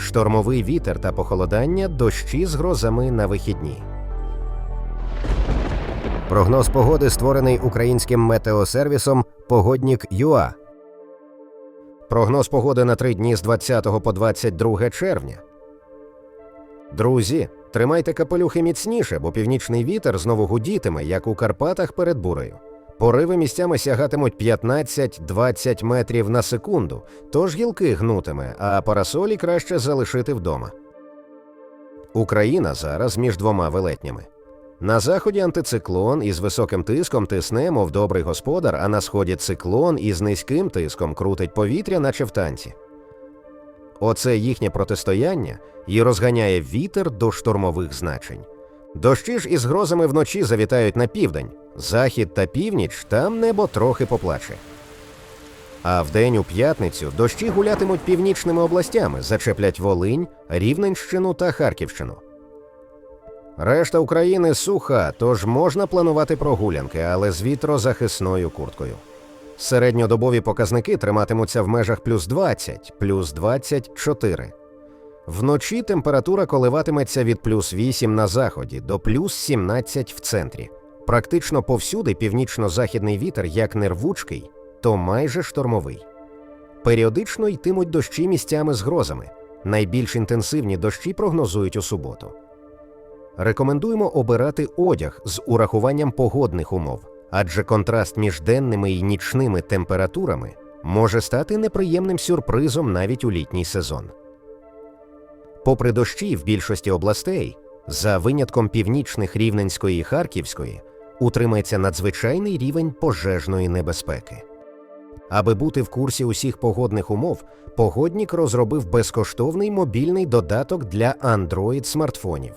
штормовий вітер та похолодання, дощі з грозами на вихідні. Прогноз погоди створений українським метеосервісом Погоднік ЮА. Прогноз погоди на три дні з 20 по 22 червня. Друзі, тримайте капелюхи міцніше, бо північний вітер знову гудітиме, як у Карпатах перед бурею. Пориви місцями сягатимуть 15-20 метрів на секунду, тож гілки гнутиме, а парасолі краще залишити вдома. Україна зараз між двома велетнями. На заході антициклон із високим тиском тисне, мов добрий господар, а на сході циклон із низьким тиском крутить повітря, наче в танці. Оце їхнє протистояння і розганяє вітер до штормових значень. Дощі ж із грозами вночі завітають на південь, захід та північ там небо трохи поплаче. А вдень у п'ятницю дощі гулятимуть північними областями, зачеплять Волинь, Рівненщину та Харківщину. Решта України суха, тож можна планувати прогулянки, але з вітрозахисною курткою. Середньодобові показники триматимуться в межах плюс 20, плюс 24. Вночі температура коливатиметься від плюс 8 на заході до плюс 17 в центрі. Практично повсюди північно-західний вітер як нервучкий, то майже штормовий. Періодично йтимуть дощі місцями з грозами. Найбільш інтенсивні дощі прогнозують у суботу. Рекомендуємо обирати одяг з урахуванням погодних умов, адже контраст між денними і нічними температурами може стати неприємним сюрпризом навіть у літній сезон. Попри дощі в більшості областей, за винятком північних Рівненської і Харківської, утримається надзвичайний рівень пожежної небезпеки. Аби бути в курсі усіх погодних умов, погоднік розробив безкоштовний мобільний додаток для Android смартфонів.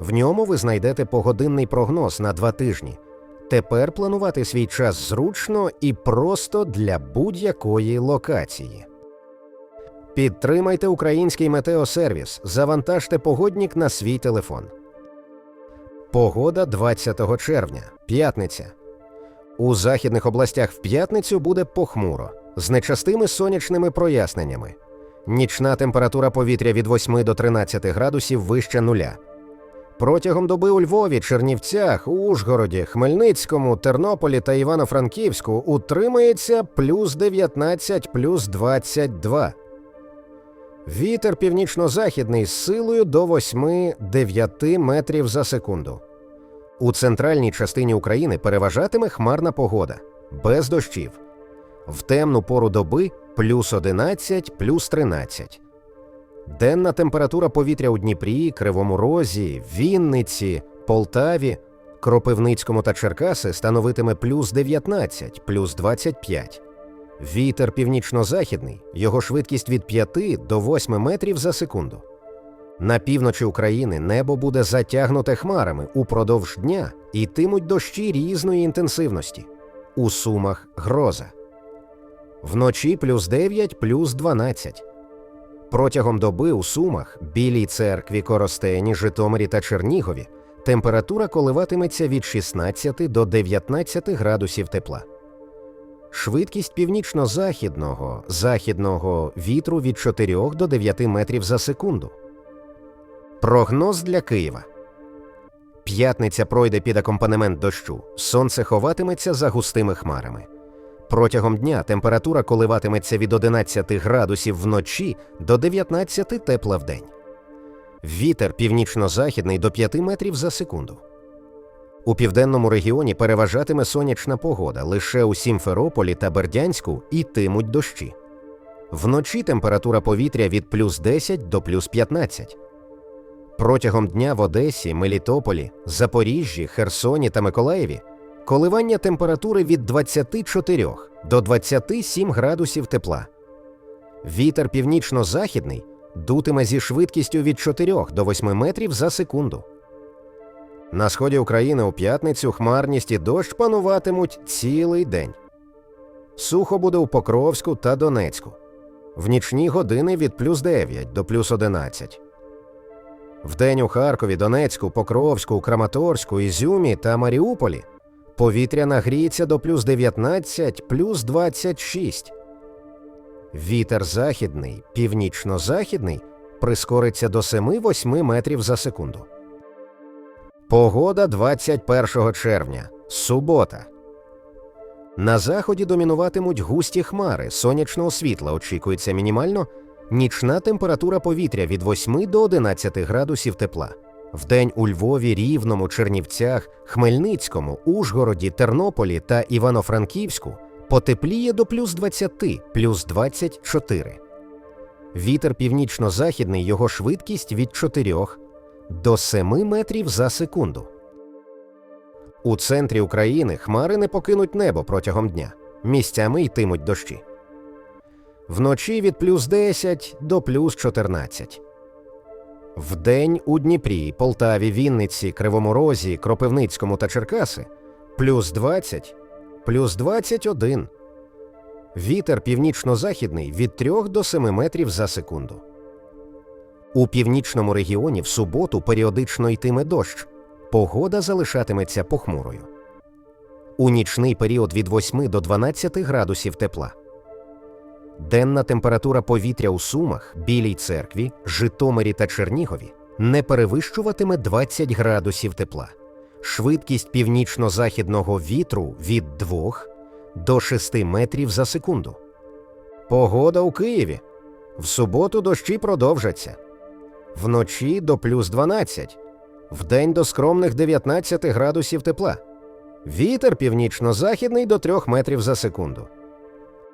В ньому ви знайдете погодинний прогноз на два тижні. Тепер планувати свій час зручно і просто для будь-якої локації. Підтримайте український метеосервіс, завантажте погоднік на свій телефон. Погода 20 червня, п'ятниця. У західних областях в п'ятницю буде похмуро, з нечастими сонячними проясненнями. Нічна температура повітря від 8 до 13 градусів вище нуля. Протягом доби у Львові, Чернівцях, Ужгороді, Хмельницькому, Тернополі та Івано-Франківську утримається плюс 19, плюс 22. Вітер північно-західний з силою до 8-9 метрів за секунду. У центральній частині України переважатиме хмарна погода, без дощів. В темну пору доби плюс 11, плюс 13. Денна температура повітря у Дніпрі, Кривому Розі, Вінниці, Полтаві, Кропивницькому та Черкаси становитиме плюс 19, плюс 25. Вітер північно-західний, його швидкість від 5 до 8 метрів за секунду. На півночі України небо буде затягнуте хмарами упродовж дня йтимуть дощі різної інтенсивності. У сумах гроза. Вночі плюс 9, плюс 12. Протягом доби у Сумах, Білій церкві, Коростені, Житомирі та Чернігові температура коливатиметься від 16 до 19 градусів тепла. Швидкість північно-західного західного вітру від 4 до 9 метрів за секунду. Прогноз для Києва. П'ятниця пройде під акомпанемент дощу. Сонце ховатиметься за густими хмарами. Протягом дня температура коливатиметься від 11 градусів вночі до 19 тепла вдень. Вітер північно-західний до 5 метрів за секунду. У південному регіоні переважатиме сонячна погода. Лише у Сімферополі та Бердянську йтимуть дощі. Вночі температура повітря від плюс 10 до плюс 15. Протягом дня в Одесі, Мелітополі, Запоріжжі, Херсоні та Миколаєві коливання температури від 24 до 27 градусів тепла. Вітер північно-західний дутиме зі швидкістю від 4 до 8 метрів за секунду. На сході України у п'ятницю хмарність і дощ пануватимуть цілий день. Сухо буде у Покровську та Донецьку. В нічні години від плюс 9 до плюс 11. Вдень у Харкові, Донецьку, Покровську, Краматорську, Ізюмі та Маріуполі повітря нагріється до плюс 19, плюс 26. Вітер західний, північно-західний прискориться до 7-8 метрів за секунду. Погода 21 червня. Субота. На заході домінуватимуть густі хмари, сонячного світла очікується мінімально, нічна температура повітря від 8 до 11 градусів тепла. Вдень у Львові, Рівному, Чернівцях, Хмельницькому, Ужгороді, Тернополі та Івано-Франківську потепліє до плюс 20, плюс 24. Вітер північно-західний, його швидкість від 4 до 7 метрів за секунду. У центрі України хмари не покинуть небо протягом дня. Місцями йтимуть дощі. Вночі від плюс 10 до плюс 14. Вдень у Дніпрі, Полтаві, Вінниці, Кривому Розі, Кропивницькому та Черкаси плюс 20, плюс 21. Вітер північно-західний від 3 до 7 метрів за секунду. У північному регіоні в суботу періодично йтиме дощ. Погода залишатиметься похмурою. У нічний період від 8 до 12 градусів тепла. Денна температура повітря у Сумах, Білій церкві, Житомирі та Чернігові не перевищуватиме 20 градусів тепла. Швидкість північно-західного вітру від 2 до 6 метрів за секунду. Погода у Києві. В суботу дощі продовжаться. Вночі до плюс 12, вдень до скромних 19 градусів тепла. Вітер північно-західний до 3 метрів за секунду.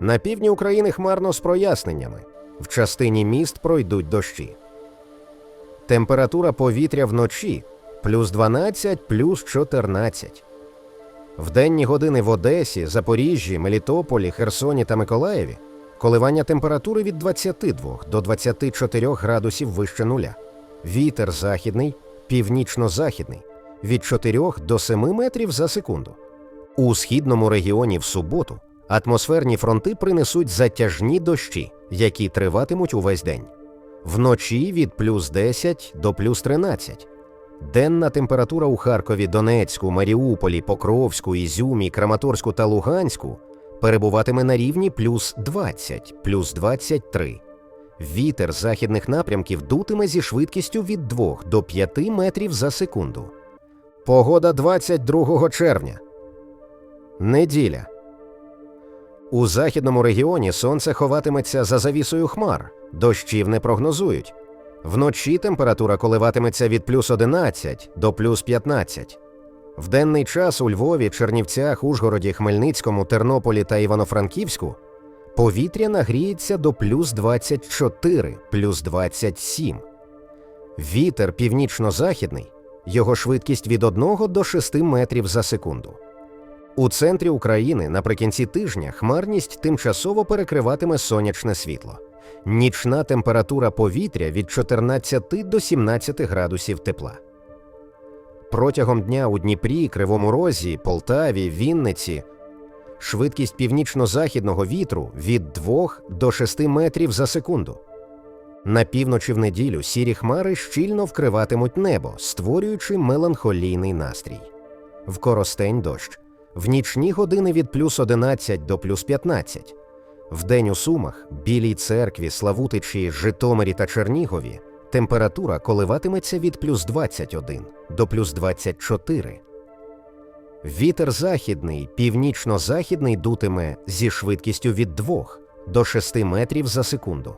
На півдні України хмарно з проясненнями. В частині міст пройдуть дощі. Температура повітря вночі плюс 12, плюс 14. В денні години в Одесі, Запоріжжі, Мелітополі, Херсоні та Миколаєві коливання температури від 22 до 24 градусів вище нуля. Вітер західний, північно-західний від 4 до 7 метрів за секунду. У східному регіоні в суботу атмосферні фронти принесуть затяжні дощі, які триватимуть увесь день. Вночі від плюс 10 до плюс 13. Денна температура у Харкові, Донецьку, Маріуполі, Покровську, Ізюмі, Краматорську та Луганську перебуватиме на рівні плюс 20, плюс 23. Вітер західних напрямків дутиме зі швидкістю від 2 до 5 метрів за секунду. Погода 22 червня. Неділя. У західному регіоні сонце ховатиметься за завісою хмар, дощів не прогнозують. Вночі температура коливатиметься від плюс 11 до плюс 15. В денний час у Львові, Чернівцях, Ужгороді, Хмельницькому, Тернополі та Івано-Франківську повітря нагріється до плюс 24, плюс 27. Вітер північно-західний, його швидкість від 1 до 6 метрів за секунду. У центрі України наприкінці тижня хмарність тимчасово перекриватиме сонячне світло. Нічна температура повітря від 14 до 17 градусів тепла. Протягом дня у Дніпрі, Кривому Розі, Полтаві, Вінниці швидкість північно-західного вітру від 2 до 6 метрів за секунду. На півночі в неділю сірі хмари щільно вкриватимуть небо, створюючи меланхолійний настрій. В коростень дощ. В нічні години від плюс 11 до плюс 15. Вдень у Сумах, Білій церкві, Славутичі, Житомирі та Чернігові температура коливатиметься від плюс 21 до плюс 24. Вітер західний, північно-західний дутиме зі швидкістю від 2 до 6 метрів за секунду.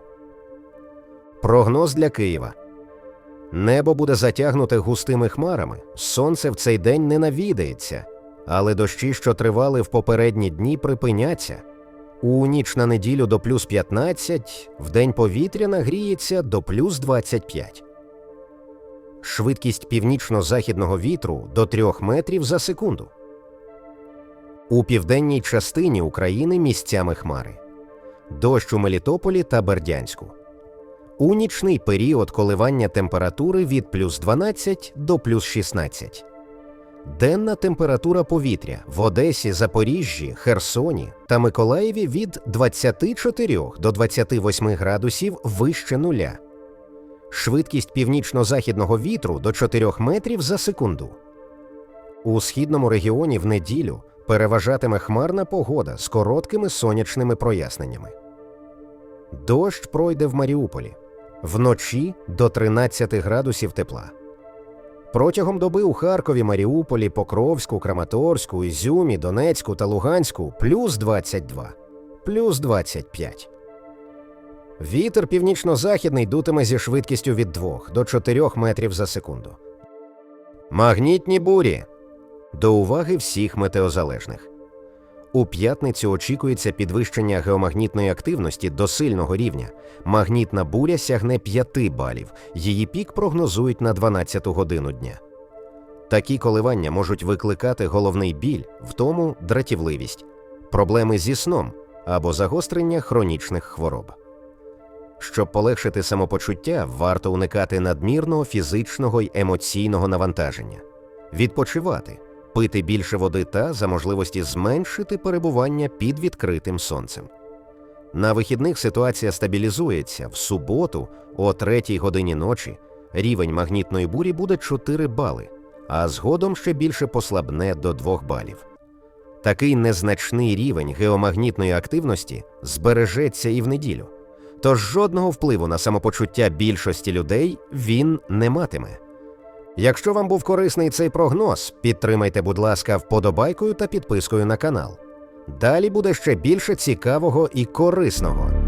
Прогноз для Києва. Небо буде затягнуте густими хмарами. Сонце в цей день не навідається, але дощі, що тривали в попередні дні, припиняться. У ніч на неділю до плюс 15, в день повітря нагріється до плюс 25. Швидкість північно-західного вітру до 3 метрів за секунду. У південній частині України місцями хмари. Дощ у Мелітополі та Бердянську. У нічний період коливання температури від плюс 12 до плюс 16. Денна температура повітря в Одесі, Запоріжжі, Херсоні та Миколаєві від 24 до 28 градусів вище нуля. Швидкість північно-західного вітру до 4 метрів за секунду. У східному регіоні в неділю переважатиме хмарна погода з короткими сонячними проясненнями. Дощ пройде в Маріуполі. вночі до 13 градусів тепла. Протягом доби у Харкові, Маріуполі, Покровську, Краматорську, Ізюмі, Донецьку та Луганську плюс 22, плюс 25. Вітер північно-західний дутиме зі швидкістю від 2 до 4 метрів за секунду. Магнітні бурі. До уваги всіх метеозалежних. У п'ятницю очікується підвищення геомагнітної активності до сильного рівня. Магнітна буря сягне 5 балів. Її пік прогнозують на 12 годину дня. Такі коливання можуть викликати головний біль, втому дратівливість, проблеми зі сном або загострення хронічних хвороб. Щоб полегшити самопочуття, варто уникати надмірного фізичного й емоційного навантаження, відпочивати, пити більше води та, за можливості, зменшити перебування під відкритим сонцем. На вихідних ситуація стабілізується. В суботу, о 3 годині ночі, рівень магнітної бурі буде 4 бали, а згодом ще більше послабне до 2 балів. Такий незначний рівень геомагнітної активності збережеться і в неділю. Тож жодного впливу на самопочуття більшості людей він не матиме. Якщо вам був корисний цей прогноз, підтримайте, будь ласка, вподобайкою та підпискою на канал. Далі буде ще більше цікавого і корисного.